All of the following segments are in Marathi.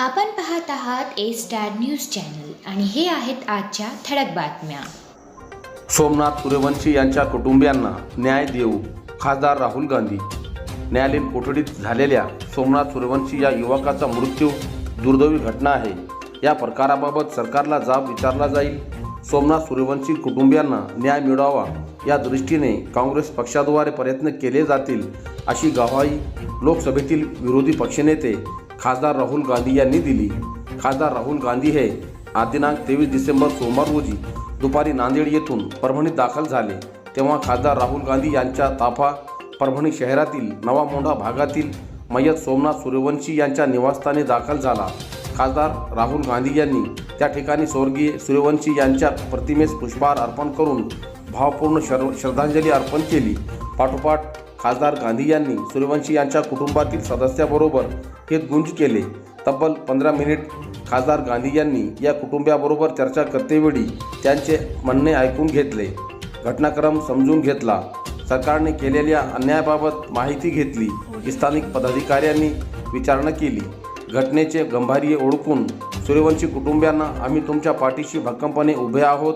आपण पाहत आहात ए स्टार न्यूज चॅनल आणि हे आहेत आजच्या ठळक बातम्या. सोमनाथ सूर्यवंशी यांच्या कुटुंबियांना न्याय देऊ खासदार राहुल गांधी. न्यायालयीन कोठडीत झालेल्या सोमनाथ सूर्यवंशी या युवकाचा मृत्यू दुर्दैवी घटना आहे. या प्रकाराबाबत सरकारला जाब विचारला जाईल. सोमनाथ सूर्यवंशी कुटुंबियांना न्याय मिळावा या दृष्टीने काँग्रेस पक्षाद्वारे प्रयत्न केले जातील अशी गवाही लोकसभेतील विरोधी पक्षनेते खासदार राहुल गांधी यांनी दिली. खासदार राहुल गांधी हे आज दिनांक तेवीस डिसेंबर सोमवार रोजी दुपारी नांदेड येथून परभणीत दाखल झाले. तेव्हा खासदार राहुल गांधी यांच्या ताफा परभणी शहरातील नवा मोंढा भागातील मय्यत सोमनाथ सूर्यवंशी यांच्या निवासस्थानी दाखल झाला. खासदार राहुल गांधी यांनी त्या ठिकाणी स्वर्गीय सूर्यवंशी यांच्या प्रतिमेस पुष्पहार अर्पण करून भावपूर्ण शर श्रद्धांजली अर्पण केली. पाठोपाठ खासदार गांधी यांनी सूर्यवंशी यांच्या कुटुंबातील सदस्याबरोबर हे गुंज केले. तब्बल पंधरा मिनिट खासदार गांधी यांनी या कुटुंबियाबरोबर चर्चा करतेवेळी त्यांचे म्हणणे ऐकून घेतले. घटनाक्रम समजून घेतला. सरकारने केलेल्या अन्यायाबाबत माहिती घेतली. स्थानिक पदाधिकाऱ्यांनी विचारणा केली. घटनेचे गंभीर्य ओळखून सूर्यवंशी कुटुंबियांना आम्ही तुमच्या पाठीशी भक्कमपणे उभे आहोत.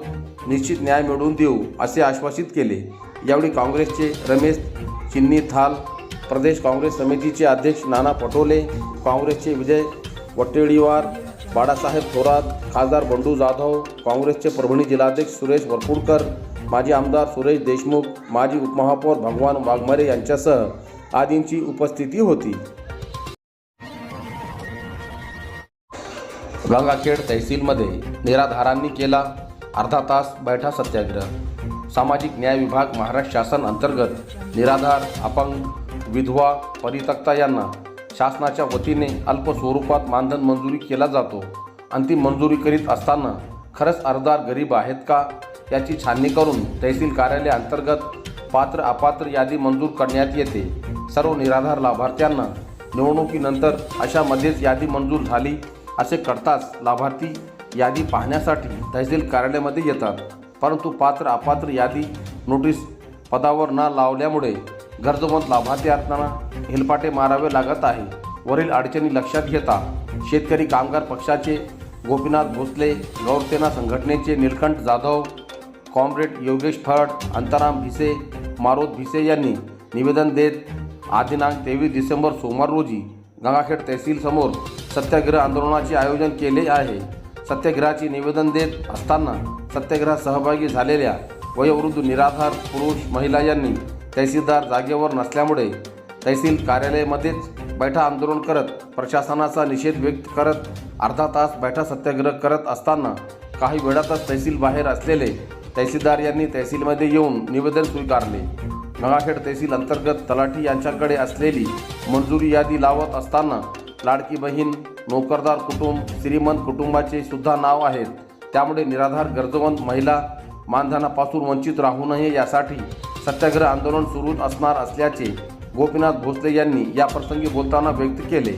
निश्चित न्याय मिळवून देऊ असे आश्वासित केले. यावेळी काँग्रेसचे रमेश चिन्नी थाल प्रदेश काँग्रेस समितीचे अध्यक्ष नाना पटोले काँग्रेसचे विजय वट्टेळीवार बाळासाहेब थोरात खासदार बंडू जाधव काँग्रेसचे परभणी जिल्हाध्यक्ष सुरेश वरपुडकर माजी आमदार सुरेश देशमुख माजी उपमहापौर भगवान वाघमारे यांच्यासह आदींची उपस्थिती होती. गंगाखेड तहसीलमध्ये निराधारांनी केला अर्धा तास बैठा सत्याग्रह. सामाजिक न्याय विभाग महाराष्ट्र शासन अंतर्गत निराधार अपंग विधवा परितक्ता यांना शासनाच्या वतीने अल्प स्वरूपात मानधन मंजुरी केला जातो. अंतिम मंजुरी करीत असताना खरंच अर्जदार गरीब आहेत का? याची छाननी करून तहसील कार्यालय अंतर्गत पात्र अपात्र यादी मंजूर करण्यात येते. सर्व निराधार लाभार्थ्यांना निवडणुकीनंतर अशामध्येच यादी मंजूर झाली असे कळताच लाभार्थी यादी पाहण्यासाठी तहसील कार्यालयामध्ये येतात. परंतु पात्र अपात्र यादी नोटीस पदावर न लावल्यामुळे गरजवंत असताना हेलपाटे मारावे लागत आहे. वरील अडचणी लक्षात घेता शेतकरी कामगार पक्षाचे गोपीनाथ भोसले गौरसेना संघटनेचे निलकंठ जाधव कॉम्रेड योगेश फड अंतराम भिसे मारोद भिसे यांनी निवेदन देत आदिनांक तेवीस डिसेंबर सोमवार रोजी गंगाखेड तहसीलसमोर सत्याग्रह आंदोलनाचे आयोजन केले आहे. सत्याग्रहाचे निवेदन देत असताना सत्याग्रहात सहभागी झालेल्या वयोवृद्ध निराधार पुरुष महिला यांनी तहसीलदार जागेवर नसल्यामुळे तहसील कार्यालयामध्येच बैठा आंदोलन करत प्रशासनाचा निषेध व्यक्त करत अर्धा तास बैठा सत्याग्रह करत असताना काही वेळातच तहसील बाहेर असलेले तहसीलदार यांनी तहसीलमध्ये येऊन निवेदन स्वीकारले. नगाखेड तहसील अंतर्गत तलाठी यांच्याकडे असलेली मंजुरी यादी लावत असताना लाडकी बहीण नोकरदार कुटुंब श्रीमंत कुटुंबाचे सुद्धा नाव आहेत. त्यामुळे निराधार गरजवंत महिला मानधनापासून वंचित राहू नये यासाठी सत्याग्रह आंदोलन सुरू असणार असल्याचे गोपीनाथ भोसले यांनी याप्रसंगी बोलताना व्यक्त केले.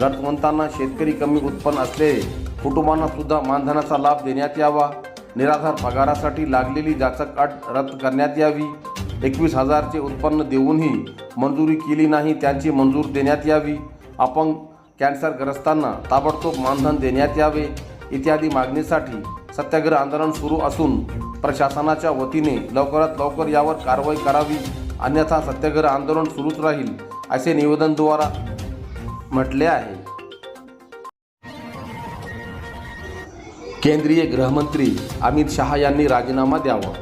गरजवंतांना शेतकरी कमी उत्पन्न असलेले कुटुंबांना सुद्धा मानधनाचा लाभ देण्यात यावा. निराधार पगारासाठी लागलेली जाचक अट रद्द करण्यात यावी. एकवीस हजारचे उत्पन्न देऊनही मंजुरी केली नाही त्यांची मंजूर देण्यात यावी. अपंग कॅन्सरग्रस्तांना ताबडतोब मानधन देण्यात यावे. इत्यादी मागणीसाठी सत्याग्रह आंदोलन सुरू असून प्रशासनाच्या वतीने लवकरात लवकर यावर कारवाई करावी अन्यथा सत्याग्रह आंदोलन सुरूच राहील असे निवेदनद्वारा म्हटले आहे. केंद्रीय गृहमंत्री अमित शहा यांनी राजीनामा द्यावा.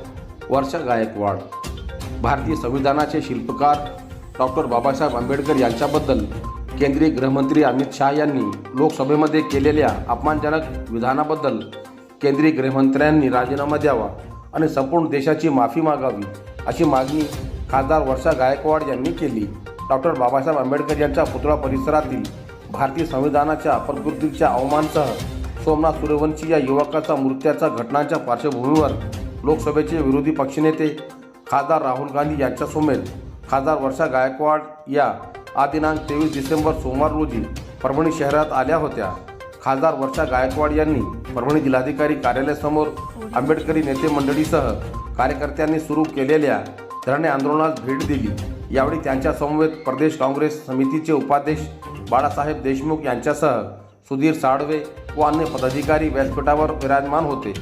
वर्षा गायकवाड भारतीय संविधानाचे शिल्पकार डॉक्टर बाबासाहेब आंबेडकर यांच्याबद्दल केंद्रीय गृहमंत्री अमित शहा यांनी लोकसभेमध्ये केलेल्या अपमानजनक विधानाबद्दल केंद्रीय गृहमंत्र्यांनी राजीनामा द्यावा आणि संपूर्ण देशाची माफी मागावी अशी मागणी खासदार वर्षा गायकवाड यांनी केली. डॉक्टर बाबासाहेब आंबेडकर यांच्या पुतळा परिसरातील भारतीय संविधानाच्या प्रकृतीच्या अवमानसह सोमनाथ सूर्यवंशी या युवकाचा मृत्याच्या घटनांच्या पार्श्वभूमीवर लोकसभेचे विरोधी पक्षनेते खासदार राहुल गांधी यांच्यासमेत खासदार वर्षा गायकवाड या हा दिनांक तेवीस डिसेंबर सोमवार रोजी परभणी शहरात आल्या होत्या. खासदार वर्षा गायकवाड यांनी परभणी जिल्हाधिकारी कार्यालयासमोर आंबेडकरी नेते मंडळीसह कार्यकर्त्यांनी सुरू केलेल्या धरणे आंदोलनास भेट दिली. यावेळी त्यांच्या समवेत प्रदेश काँग्रेस समितीचे उपाध्यक्ष बाळासाहेब देशमुख यांच्यासह सुधीर साळवे व अन्य पदाधिकारी व्यासपीठावर विराजमान होते.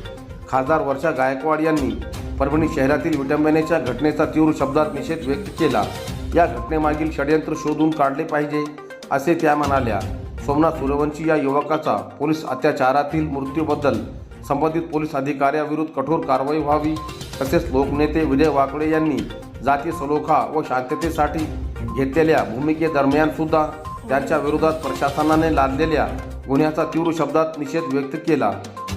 खासदार वर्षा गायकवाड यांनी परभणी शहरातील विटंबनेच्या घटनेचा तीव्र शब्दात निषेध व्यक्त केला. या घटनेमागील षडयंत्र शोधून काढले पाहिजे असे त्या म्हणाल्या. सोमनाथ सूर्यवंशी या युवकाचा पोलीस अत्याचारातील मृत्यूबद्दल संबंधित पोलीस अधिकाऱ्याविरुद्ध कठोर कारवाई व्हावी तसेच लोकनेते विजय वाकळे यांनी जाती सलोखा व शांततेसाठी घेतलेल्या भूमिकेदरम्यान सुद्धा त्यांच्या विरोधात प्रशासनाने लादलेल्या गुन्ह्याचा तीव्र शब्दात निषेध व्यक्त केला.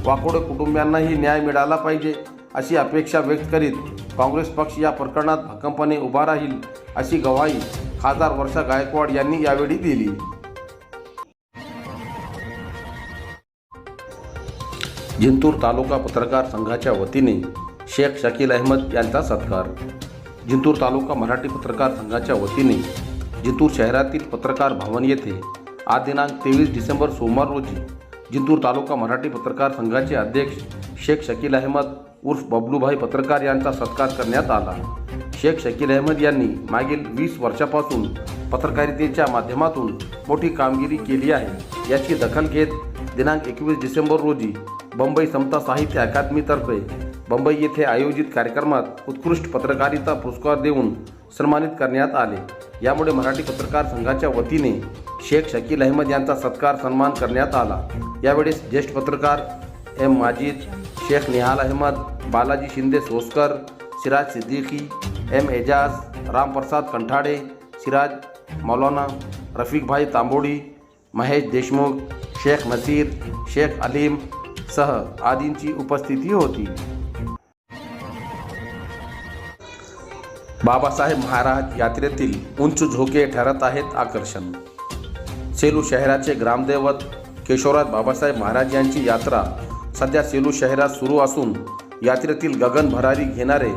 वाकोडे कुटुंबियांनाही न्याय मिळाला पाहिजे अशी अपेक्षा व्यक्त करीत काँग्रेस पक्ष या प्रकरणात भक्कमपणे उभा राहील अशी गवाही खासदार वर्षा गायकवाड यांनी यावेळी दिली. जिंतूर तालुका पत्रकार संघाच्या वतीने शेख शकील अहमद यांचा सत्कार. जिंतूर तालुका मराठी पत्रकार संघाच्या वतीने जिंतूर शहरातील पत्रकार भवन येथे आज दिनांक तेवीस डिसेंबर सोमवार रोजी जिंतूर तालुका मराठी पत्रकार संघाचे अध्यक्ष शेख शकील अहमद उर्फ बबलूभाई पत्रकार यांचा सत्कार करण्यात आला. शेख शकील अहमद यांनी मागील वीस वर्षापासून पत्रकारितेच्या माध्यमातून मोठी कामगिरी केली आहे. याची दखल घेत दिनांक एकवीस डिसेंबर रोजी बंबई समता साहित्य अकादमीतर्फे बंबई येथे आयोजित कार्यक्रमात उत्कृष्ट पत्रकारिता पुरस्कार देऊन सन्मानित करण्यात आले. यामुळे मराठी पत्रकार संघाच्या वतीने शेख शकील अहमद यांचा सत्कार सन्मान करण्यात आला. यावेळेस ज्येष्ठ पत्रकार एम माजिद शेख निहाल अहमद बालाजी शिंदे सोसकर सिराज सिद्दीकी एम एजाज रामप्रसाद कंठाडे सिराज मौलाना रफिकभाई तांबोडी महेश देशमुख शेख नसीर शेख अलीम सह आदींची उपस्थिती होती. बाबासाहेब महाराज यात्रेतील उंच झोके ठरत आहेत आकर्षण. सेलू शहराचे ग्रामदैवत केशवराज बाबासाहेब महाराज यांची यात्रा सध्या सेलू शहरात सुरू असून यात्रेतील गगन भरारी घेणारे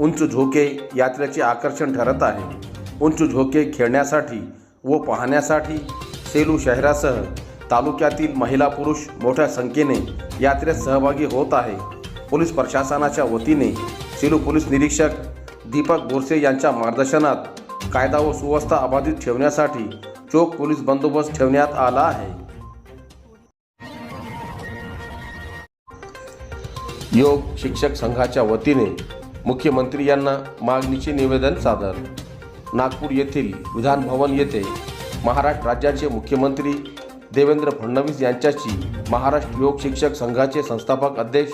उंच झोके यात्रेचे आकर्षण ठरत आहे. उंच झोके खेळण्यासाठी व पाहण्यासाठी सेलू शहरासह तालुक्यातील महिला पुरुष मोठ्या संख्येने यात्रेत सहभागी होत आहे. पोलीस प्रशासनाच्या वतीने सेलू पोलीस निरीक्षक दीपक बोरसे यांच्या मार्गदर्शनात कायदा व सुव्यवस्था अबाधित ठेवण्यासाठी चोख पोलीस बंदोबस्त ठेवण्यात आला आहे. योग शिक्षक संघाच्या वतीने मुख्यमंत्री यांना मागणीचे निवेदन सादर. नागपूर येथील विधानभवन येथे महाराष्ट्र राज्याचे मुख्यमंत्री देवेंद्र फडणवीस यांच्याशी महाराष्ट्र योग शिक्षक संघाचे संस्थापक अध्यक्ष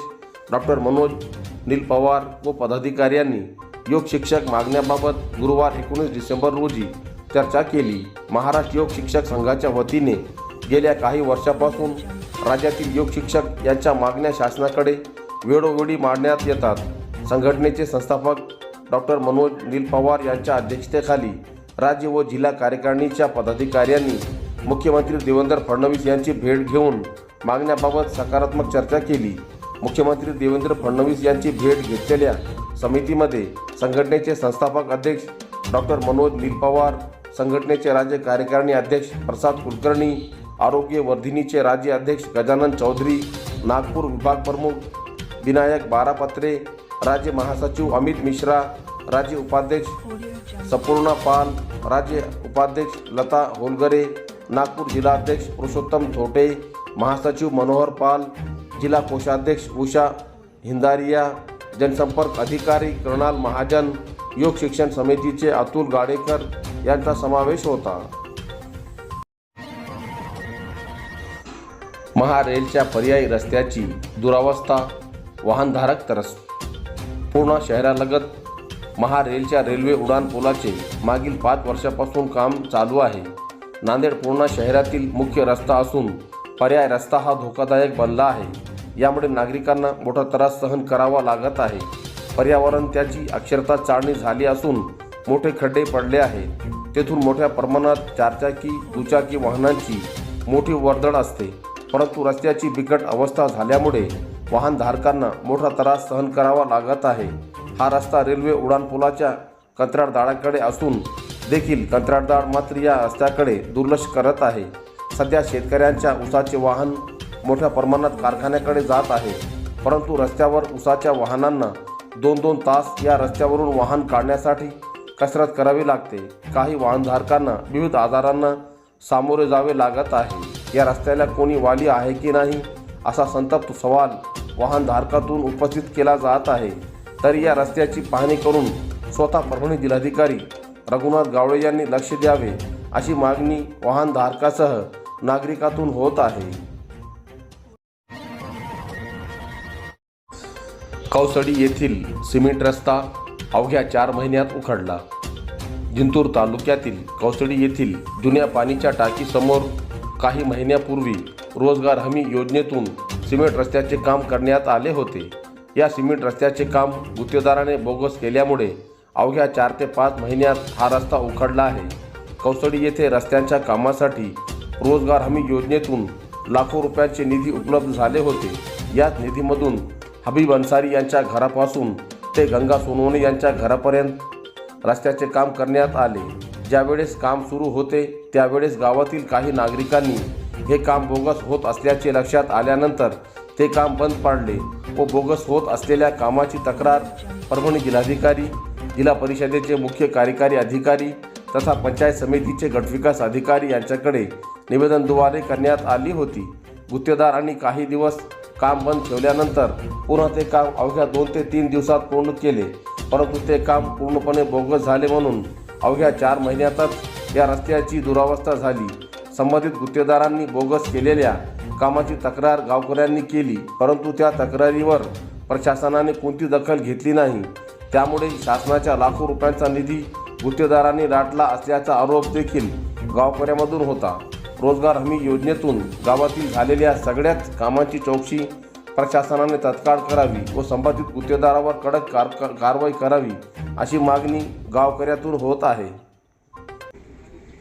डॉक्टर मनोज नील पवार व पदाधिकाऱ्यांनी योग शिक्षक मागण्याबाबत गुरुवार एकोणीस डिसेंबर रोजी चर्चा केली. महाराष्ट्र योग शिक्षक संघाच्या वतीने गेल्या काही वर्षापासून राज्यातील योग शिक्षक यांच्या मागण्या शासनाकडे वेळोवेळी मांडण्यात येतात. संघटनेचे संस्थापक डॉक्टर मनोज नील पवार यांच्या अध्यक्षतेखाली राज्य व जिल्हा कार्यकारिणीच्या पदाधिकाऱ्यांनी मुख्यमंत्री देवेंद्र फडणवीस यांची भेट घेऊन मागण्याबाबत सकारात्मक चर्चा केली. मुख्यमंत्री देवेंद्र फडणवीस यांची भेट घेतलेल्या समितीमध्ये संघटनेचे संस्थापक अध्यक्ष डॉक्टर मनोज नील पवार संघटनेचे राज्य कार्यकारिणी अध्यक्ष प्रसाद कुलकर्णी आरोग्य वर्धिनीचे राज्य अध्यक्ष गजानन चौधरी नागपूर विभाग प्रमुख विनायक बारापत्रे राज्य महासचिव अमित मिश्रा राज्य उपाध्यक्ष सपूर्णा पाल राज्य उपाध्यक्ष लता होलगरे नागपूर जिल्हाध्यक्ष पुरुषोत्तम थोटे महासचिव मनोहर पाल जिल्हा कोषाध्यक्ष उषा हिंदारिया जनसंपर्क अधिकारी कृणाल महाजन योग शिक्षण समितीचे अतुल गाडेकर यांचा समावेश होता. महारेलच्या पर्यायी रस्त्याची दुरावस्था वाहनधारक तरस. पूर्णा शहरालगत महारेलच्या रेल्वे उड्डाणपुलाचे मागील पाच वर्षापासून काम चालू आहे. नांदेड पूर्णा शहरातील मुख्य रस्ता असून पर्याय रस्ता हा धोकादायक बनला आहे. यामुळे नागरिकांना मोठा त्रास सहन करावा लागत आहे. पर्यावरण त्याची अक्षरता चाळणी झाली असून मोठे खड्डे पडले आहे. तेथून मोठ्या प्रमाणात चारचाकी दुचाकी वाहनांची मोठी वर्दळ असते. परंतु रस्त्याची बिकट अवस्था झाल्यामुळे वाहनधारकांना मोठा त्रास सहन करावा लागत आहे. हा रस्ता रेल्वे उड्डाणपुलाच्या कंत्राटदाराकडे असून देखील कंत्राटदार मात्र या रस्त्याकडे दुर्लक्ष करत आहे. सध्या शेतकऱ्यांच्या ऊसाचे वाहन मोठ्या प्रमाणात कारखान्याकडे जात आहे. परंतु रस्त्यावर ऊसाच्या वाहनांना दोन दोन तास या रस्त्यावरून वाहन काढण्यासाठी कसरत करावी लागते. काही वाहनधारकांना विविध आजारांना सामोरे जावे लागत आहे. या रस्त्याला कोणी वाली आहे की नाही असा संतप्त सवाल वाहनधारकातून उपस्थित केला जात आहे. तरी या रस्त्याची पाहणी करून स्वतः परभणी जिल्हाधिकारी रघुनाथ गावळे यांनी लक्ष द्यावे अशी मागणी वाहनधारकासह नागरिकातून होत आहे. कौसडी येथील सिमेंट रस्ता अवघ्या चार महिन्यात उखडला. जिंतूर तालुक्यातील कौसडी येथील जुन्या पाणीच्या टाकीसमोर काही महिन्यापूर्वी रोजगार हमी योजनेतून सिमेंट रस्त्याचे काम करण्यात आले होते. या सिमेंट रस्त्याचे काम गुत्तेदाराने बोगस केल्यामुळे अवघ्या चार ते पाच महिन्यात हा रस्ता उखडला आहे. कौसडी येथे रस्त्यांच्या कामासाठी रोजगार हमी योजनेतून लाखो रुपयांचे निधी उपलब्ध झाले होते. याच निधीमधून हबीब अन्सारी यांच्या घरापासून ते गंगा सोनवणे यांच्या घरापर्यंत रस्त्याचे काम करण्यात आले. ज्यावेळेस काम सुरू होते त्यावेळेस गावातील काही नागरिकांनी हे काम बोगस होत असल्याचे लक्षात आल्यानंतर ते काम बंद पाडले व बोगस होत असलेल्या कामाची तक्रार परभणी जिल्हाधिकारी जिल्हा परिषदेचे मुख्य कार्यकारी अधिकारी तथा पंचायत समितीचे गटविकास अधिकारी यांच्याकडे निवेदनद्वारे करण्यात आली होती. गुत्तेदारांनी काही दिवस काम बंद ठेवल्यानंतर पुन्हा ते काम अवघ्या दोन ते तीन दिवसात पूर्ण केले. परंतु ते काम पूर्णपणे बोगस झाले म्हणून अवघ्या चार महिन्यातच या रस्त्याची दुरावस्था झाली. संबंधित गुत्तेदारांनी बोगस केलेल्या कामाची तक्रार गावकऱ्यांनी केली परंतु त्या तक्रारीवर प्रशासनाने कोणती दखल घेतली नाही. त्यामुळे शासनाच्या लाखो रुपयांचा निधी गुत्तेदारांनी राटला असल्याचा आरोप देखील गावकऱ्यामधून होता. रोजगार हमी योजनेतून गावातील झालेल्या सगळ्याच कामांची चौकशी प्रशासनाने तत्काळ करावी व संबंधित गुत्तेदारावर कडक कार कारवाई करावी अशी मागणी गावकऱ्यातून होत आहे.